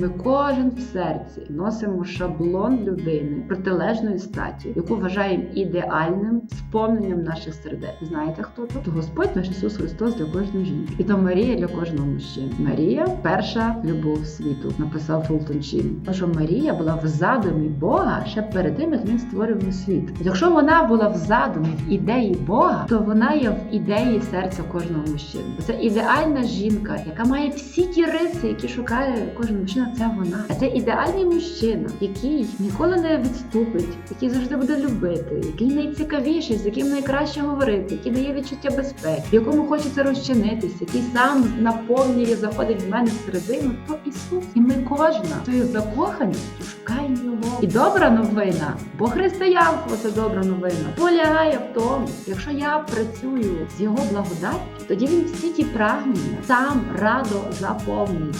Ми кожен в серці носимо шаблон людини протилежної статі, яку вважаємо ідеальним сповненням наших сердець. Знаєте, хто то? То Господь наш Ісус Христос для кожної жінки. І то Марія для кожного мужчини. Марія перша любов світу, написав Фултон. Тому що Марія була в задумі Бога ще перед тим, як він створював світ. Якщо вона була в задумі в ідеї Бога, то вона є в ідеї серця кожного мужчини. Це ідеальна жінка, яка має всі ті риси, які шукає кожен мужчина. Це вона. А це ідеальний мужчина, який ніколи не відступить, який завжди буде любити, який найцікавіший, з яким найкраще говорити, який дає відчуття безпеки, якому хочеться розчинитися, який сам наповнює, заходить в мене всередину. То Ісус, і ми кожна тою закоханістю шукаємо. І добра новина, бо християнство це добра новина. Полягає в тому, якщо я працюю з його благодаттю, тоді він всі ті прагнення сам радо заповнить.